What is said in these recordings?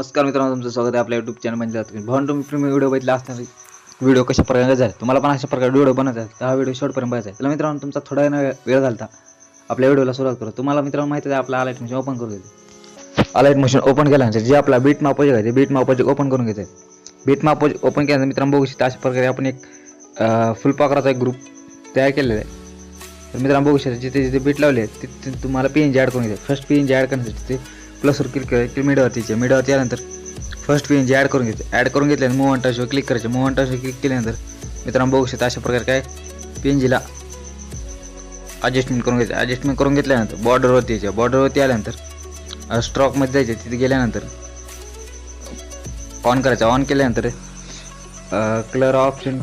नमस्कार मित्रांनो तुमचं स्वागत आहे आपल्या यूट्यूब चॅनल म्हणजे तुम्ही भाऊन तुम्ही प्रीमियम व्हिडिओ बघितला असणार व्हिडिओ कशा प्रकारे झाले? तुम्हाला पण अशा प्रकारे व्हिडिओ बनवायचा आहे हा व्हिडिओ शॉर्टपर्यंत बघायचा आहे. त्याला मित्रांनो तुमचा थोडा वेळ वेळ झाला आपल्या व्हिडिओला सुरुवात करू. तुम्हाला मित्रांनो माहिती आहे आपला अलाइट मशीन ओपन करून घ्यायचं अलाइट मशीन ओपन केल्यानंतर जे आपला बीट मापाचे ते बीट मापाचे ओपन करून घ्यायचं आहे बीट माप ओपन केल्यानंतर मित्रांनो बघू शकता अशा प्रकारे आपण एक फुलपाखराचा एक ग्रुप तयार केलेला आहे. तर मित्रांनो बघू शकता जिथे जिथे बीट लावले तिथे तुम्हाला पी एन जी ॲड करून घ्यायचं first P N G add करण्यासाठी ते प्लसवर क्लिक करायचं मिडवरतीचे मिडवरती आल्यानंतर first P N G add करून घ्यायचं ॲड करून घेतल्यानंतर मूव टाशवर क्लिक करायचे. मूव टाशवर क्लिक केल्यानंतर मित्रांनो बघू शकता अशा प्रकारे काय पी एन जीला ॲडजस्टमेंट करून घ्यायचं ॲडजस्टमेंट करून घेतल्यानंतर बॉर्डरवरती यायच्या बॉर्डरवरती आल्यानंतर स्ट्रॉकमध्ये जायचं. तिथे गेल्यानंतर ऑन करायचं. ऑन केल्यानंतर colour option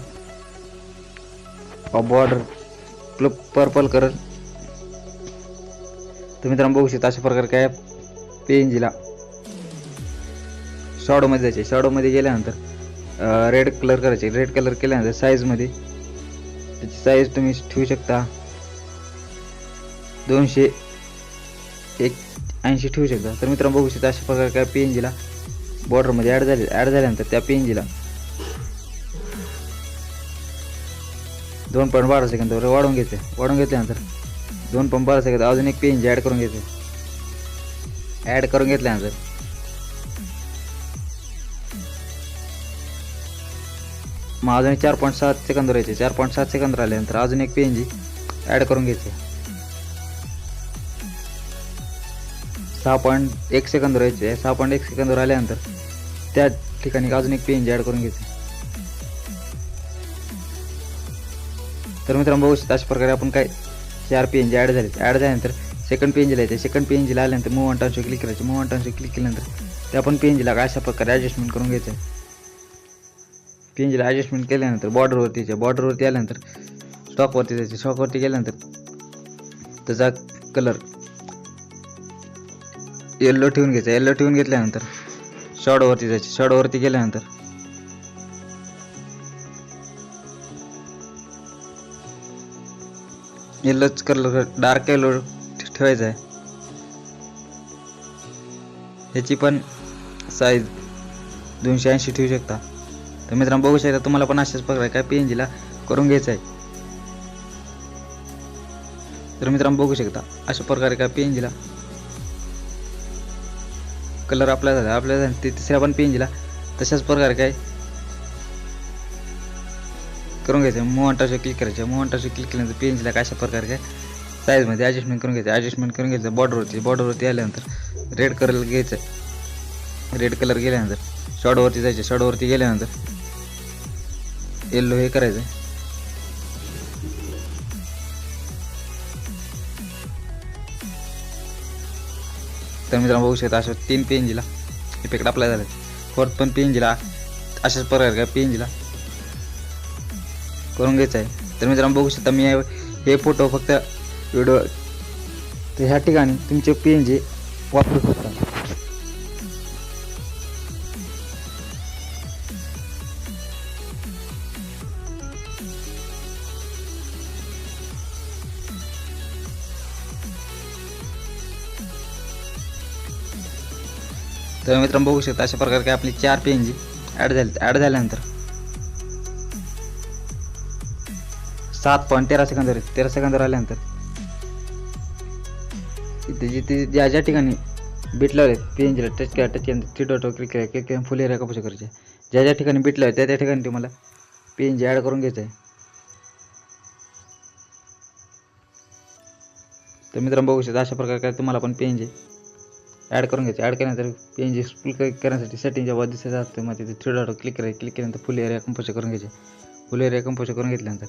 border club purple colour तर मित्रांनो बघू शकता अशा प्रकारे काय पी एन जीला शॉडोमध्ये जायचे शॉडोमध्ये गेल्यानंतर रेड कलर करायचे. रेड कलर केल्यानंतर साईजमध्ये त्याची साईज तुम्ही ठेवू शकता. दोनशे एक ऐंशी ठेवू शकता. तर मित्रांनो बघू शकता अशा प्रकारे काय पी एन जीला बॉर्डरमध्ये ॲड झाले ॲड झाल्यानंतर त्या पी एन जीला दोन पॉईंट बारा सेकंदावर वाढवून घ्यायचं वाढवून घेतल्यानंतर दोन पॉईंट बारा सेकंद अजून एक पे एन जी ॲड करून घ्यायचं ॲड करून घेतल्यानंतर मग अजून चार पॉईंट सात सेकंद राहायचे चार पॉईंट सात सेकंद राहिल्यानंतर अजून एक पेन जी ॲड करून घ्यायचे. सहा पॉईंट एक सेकंद राहायचे. सहा पॉईंट एक सेकंद राहिल्यानंतर त्या ठिकाणी अजून एक पेन जी ॲड करून घ्यायचे. तर मित्रांनो बघू शकता अशा प्रकारे आपण काय चार पी एन जी ॲड झाले ॲड झाल्यानंतर सेकंड पेंजला येते. सेकंड पेंजला आल्यानंतर मूव टानशी क्लिक करायचे. मूव टानशी क्लिक केल्यानंतर ते आपण पेंजला अशा प्रकारे ॲडजस्टमेंट करून घ्यायचं. पेंजला ॲडजस्टमेंट केल्यानंतर बॉर्डरवरती यायचे बॉर्डरवरती आल्यानंतर स्टॉकवरती जायचे. स्टॉकवरती गेल्यानंतर त्याचा कलर येल्लो ठेवून घ्यायचा. येल्लो ठेवून घेतल्यानंतर शॉडोवरती जायचे. शॉडोवरती गेल्यानंतर येल्लोच कलर डार्क येलो ठेवायचं आहे. ह्याची पण साईज दोनशे ऐंशी ठेवू शकता. तर मित्रांनो बघू शकता तुम्हाला पण अशाच प्रकारे काय पी एन जीला करून घ्यायचं आहे. तर मित्रांनो बघू शकता अशा प्रकारे काय पी एन जीला कलर आपला झाला. आपल्या झाला ते तिसऱ्या पण पी एन जीला तशाच प्रकारे काय करून घ्यायचं मोहनटाशी क्लिक करायचं मोहनटाशी क्लिक केल्यानंतर पी एन जीला अशा प्रकारे काय साईजमध्ये ॲडजस्टमेंट करून घ्यायचं. ॲडजस्टमेंट करून घ्यायचं बॉर्डरवरती बॉर्डरवरती आल्यानंतर रेड कलर घ्यायचं. रेड कलर गेल्यानंतर शॉर्टवरती जायचं. शॉर्टवरती गेल्यानंतर येल्लो हे करायचं. तर मित्रांनो बघू शकता अशा तीन पी एन जीला इफेक्ट अप्लाय झाले. फोर्थ पण पी एन जीला अशाच प्रकारे काय पी एन जीला करून घ्यायचं आहे. तर मित्रांनो बघू शकता मी हे फोटो फक्त व्हिडिओ तर ह्या ठिकाणी तुमचे पी एन जी वापरू शकता. तर मित्रांनो बघू शकता अशा प्रकारे काय आपली चार पी एन जी ॲड झाली. ॲड झाल्यानंतर सात पॉईंट तेरा सेकंद तेरा सेकंद आल्यानंतर त्याची जिथे ज्या ज्या ठिकाणी बीट लावले पी एन जीला टच केला टच थ्री डॉट क्लिक केला क्लिक केला फुल एरिया कपाशी करायचे. ज्या ज्या ठिकाणी बीट लावले त्या त्या ठिकाणी तुम्हाला पी एन जी ॲड करून घ्यायचं आहे. तर मित्रांनो बघू शकता अशा प्रकारे काय तुम्हाला पण पी ॲड करून घ्यायचं ॲड केल्यानंतर पी एन जी फुल करण्यासाठी सेटिंगच्या वर दिसत असते मग तिथे थ्री डॉट क्लिक करायचं. क्लिक केल्यानंतर फुल एरिया कंपोज करून घ्यायचे. फुल एरिया कंपोज करून घेतल्यानंतर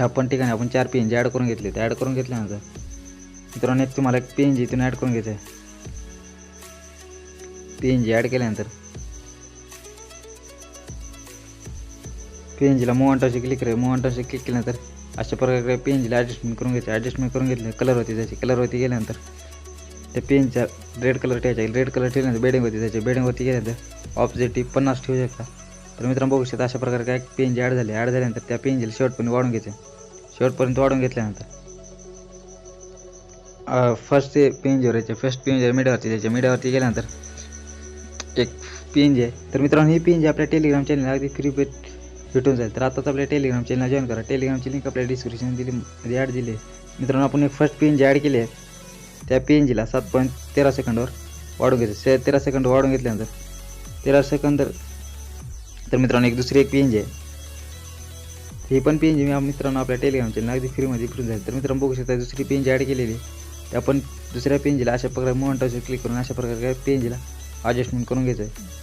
आपण ठिकाणी आपण चार पी एन जी ॲड करून घेतले. ते ॲड करून घेतल्यानंतर मित्रांनो एक तुम्हाला एक पी एन जी इथून ॲड करून घ्यायचं आहे पी एन जी ॲड केल्यानंतर पी एन जीला क्लिक करायचं मोवंटाशी क्लिक केल्यानंतर अशा प्रकारे पी एन जीला ॲडजस्टमेंट करून घ्यायचं ॲडजस्टमेंट करून घेतलं कलरवरती जायचे कलरवरती गेल्यानंतर त्या पेनच्या रेड कलर ठेवायचा रेड कलर ठेवल्यानंतर बेडिंगवरती जायचे बेडिंगवरती गेल्यानंतर ऑब्जेक्टिव्ह पन्नास ठेवू शकता. तर मित्रांनो बघू शकता अशा प्रकारे काय पेन जी ॲड झाली. ॲड झाल्यानंतर त्या पेन जीला शेवटपर्यंत वाढून घ्यायचं शेवटपर्यंत वाढून घेतल्यानंतर फर्स्ट ते पेंजवर याच्या फर्स्ट पेंजवर जी त्याच्या जायचे. गेल्यानंतर एक पेंज जी आहे. तर मित्रांनो ही पेंज आपल्या टेलिग्राम चॅनल अगदी फ्री भेट भेटून जाईल. तर आताच आपल्या टेलिग्राम चॅनल जॉईन करा. टेलिग्रामची लिंक आपल्या डिस्क्रिप्शन दिली मध्ये ॲड दिली आहे. मित्रांनो आपण एक फर्स्ट पेंज ॲड केली आहे. त्या पेंजीला सात पॉईंट तेरा सेकंडवर वाढून घ्यायचं से तेरा सेकंड वाढून घेतल्यानंतर तेरा सेकंद तर मित्रांनो एक दुसरी एक पेंज जी आहे. ही पण पेंज मी आप- मित्रांनो आपल्या टेलिग्राम चॅनल अगदी फ्रीमध्ये फिरून जाईल. तर मित्रांनो बघू शकता दुसरी पेंज ॲड केलेली आहे. आपण दुसऱ्या पेंजीला अशा प्रकारे मोहनटावर क्लिक करून अशा प्रकारे काय पेंजीला ॲडजस्टमेंट करून घ्यायचं आहे.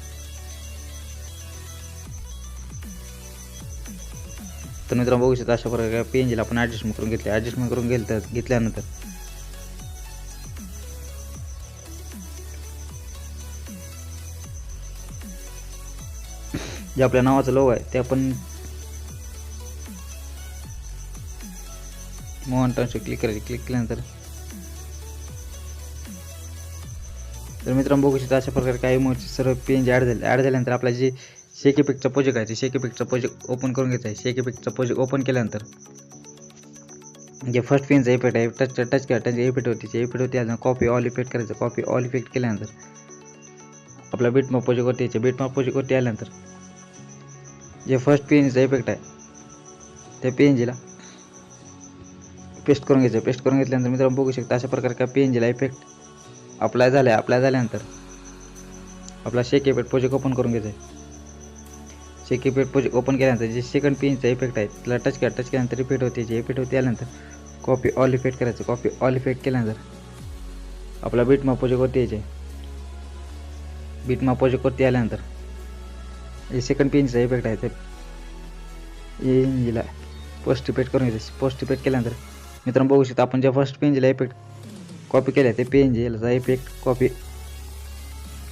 तर मित्रांनो बघू शकता अशा प्रकारे पी आपण ॲडजस्टमेंट करून घेतले ॲडजस्टमेंट करून घेतल्या घेतल्यानंतर. जे आपल्या नावाचं लोगो आहे ते आपण मोहन टर्नशी क्लिक करायचे. क्लिक केल्यानंतर तर मित्रांनो, बघू शकता अशा प्रकारे काही मोठी सर्व पेन ॲड झाले. ॲड झाल्यानंतर आपला जे शेकी पिकचा प्रोजेक्ट आहे, ते शेकी पिकचा प्रोजेक्ट ओपन करून घ्यायचा आहे. शेकी पिकचा प्रोजेक्ट ओपन केल्यानंतर जे फ़र्स्ट पेनचा इफ़ेक्ट आहे टच टच केला. त्याचे इफ़ेक्ट होती ते इफ़ेक्ट होती आल्यानंतर कॉपी ऑल इफ़ेक्ट करायचं. कॉपी ऑल इफ़ेक्ट केल्यानंतर आपला बीट मॅप प्रोजेक्टवरती यायचं. मॅप प्रोजेक्टवरती आल्यानंतर जे फ़र्स्ट पेनचा इफ़ेक्ट आहे, त्या पेनजीला पेस्ट करून घ्यायचं. पेस्ट करून घेतल्यानंतर मित्रांनो, बघू शकता अशा प्रकारे काय पेनजीला इफ़ेक्ट अप्लाय झालं आहे अप्लाय झाल्यानंतर. आपला शेक इफेक्ट प्रोजेक्ट ओपन करून घ्यायचं आहे शेक इफेक्ट प्रोजेक्ट ओपन केल्यानंतर जे सेकंड पिनचा इफेक्ट आहे त्याला टच केला टच केल्यानंतर रिपीट होते. जे इफेक्ट होते आल्यानंतर कॉपी ऑल इफेक्ट करायचं. कॉपी ऑल इफेक्ट केल्यानंतर आपला बीट प्रोजेक्ट होते यायचे. बीट प्रोजेक्ट प्रोजेक्टवरती आल्यानंतर जे सेकंड पिनचा इफेक्ट आहे ते. इंजीला पोस्ट इफेक्ट करून घ्यायचं पोस्ट इफेक्ट केल्यानंतर मित्रांनो बघू शकता आपण ज्या फर्स्ट पेनजीला इफेक्ट कॉपी केल्या ते पेनजीला effect copy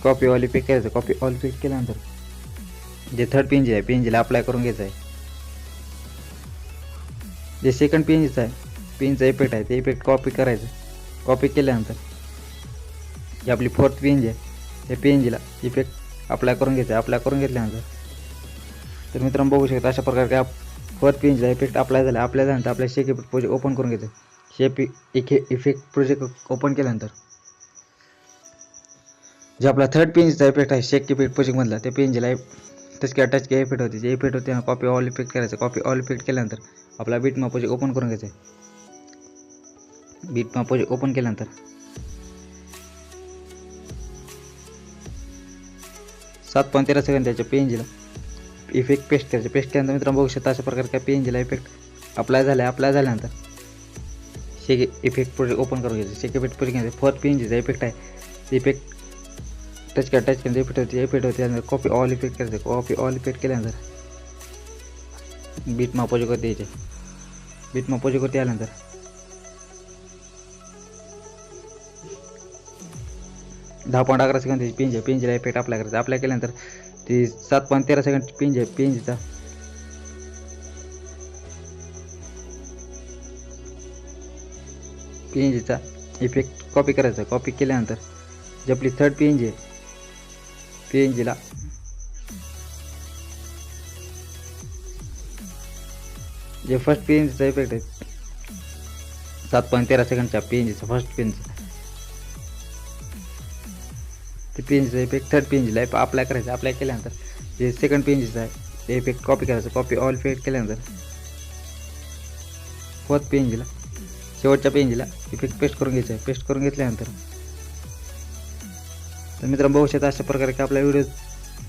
copy all effect करायचं कॉपी ऑल इफेक्ट केल्यानंतर जे थर्ड पेनजी आहे पेनजीला अप्लाय करून घ्यायचं आहे. जे सेकंड पेनजीचं आहे पेनचा इफेक्ट आहे ते इफेक्ट कॉपी करायचं. कॉपी केल्यानंतर जी आपली फोर्थ पेनजी आहे त्या पेनजीला इफेक्ट अप्लाय करून घ्यायचं आहे. अप्लाय करून घेतल्यानंतर तर मित्रांनो बघू शकता अशा प्रकारे काय फोर्थ पेनचा इफेक्ट अप्लाय झाला. अप्लाय झाल्यानंतर आपल्या शेक इफेक्ट प्रोजेक्ट ओपन करून घ्यायचं शेप इफे इफ़ेक्ट प्रोजेक्ट ओपन केल्यानंतर. जे आपला थर्ड पेनचा इफ़ेक्ट आहे शेक इफ़ेक्ट प्रोजेक्टमधला त्या पेनजीला टच केला टच केला इफ़ेक्ट होते. जे इफ़ेक्ट होते, हैं कॉपी ऑल इफ़ेक्ट करायचं. कॉपी ऑल इफ़ेक्ट केल्यानंतर, आपला बीट मॅप प्रोजेक्ट ओपन घ्यायचं आहे. बीट मॅप प्रोजेक्ट ओपन केल्यानंतर. सात पॉईंट तेरा सेकंद पेनजीला इफ़ेक्ट पेस्ट करायचे. पेस्ट मित्रांनो, बघू शकता अशा प्रकारे काय पेनजीला इफ़ेक्ट अप्लाय झाला अप्लाय झाल्यानंतर चेक इफेक्ट प्रोजेक्ट ओपन करून घ्यायचं. शेक इफेक्ट प्रोजेक्ट घ्यायचं. फोर्थ पेनजीचा इफेक्ट आहे. इफेक्ट टच करा टच केल्यानंतर इफेक्ट होते इफेक्ट होते. त्यानंतर कॉपी ऑल इफेक्ट करायचं. कॉपी ऑल इफेक्ट केल्यानंतर बीट मा करते यायचे बीट मा करते आल्यानंतर दहा पॉईंट अकरा सेकंद त्याची पेंज आहे. पेंजीला इफेक्ट अप्लाय करायचा. अप्लाय केल्यानंतर ती सात पॉईंट तेरा सेकंड पेंज आहे. पिंजचा पेंजीचा इफेक्ट कॉपी करायचा कॉपी केल्यानंतर जी आपली थर्ड पेंज आहे पेंजीला जे फर्स्ट पेंजचा इफेक्ट आहे सात पॉईंट तेरा सेकंडच्या पेंजीचा फर्स्ट पेंजचा ते पेंजचा इफेक्ट थर्ड पेंजला अप्लाय करायचं अप्लाय केल्यानंतर जे सेकंड पेंजचा आहे ते इफेक्ट कॉपी करायचं कॉपी ऑल इफेक्ट केल्यानंतर फोर्थ पेंजला शेवटच्या पेंजला इफेक्ट पेस्ट करून घ्यायचं आहे. पेस्ट करून घेतल्यानंतर तर मित्रांनो बघू शकता अशा प्रकारे की आपला व्हिडिओ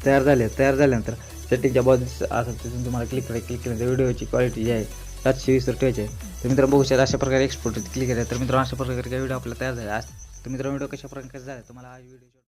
तयार झाले तयार झाल्यानंतर सेटिंगच्या बाजूस असेल तिथून तुम्हाला क्लिक करायचं क्लिक केल्यानंतर व्हिडिओची क्वालिटी जी आहे सातशे वीसवर ठेवायची आहे. तर मित्रांनो बघू शकता अशा प्रकारे एक्सपोर्ट क्लिक करा. तर मित्रांनो अशा प्रकारे व्हिडिओ आपला तयार झाला. तर मित्रांनो व्हिडिओ कशा प्रकारे झाला तुम्हाला हा व्हिडिओ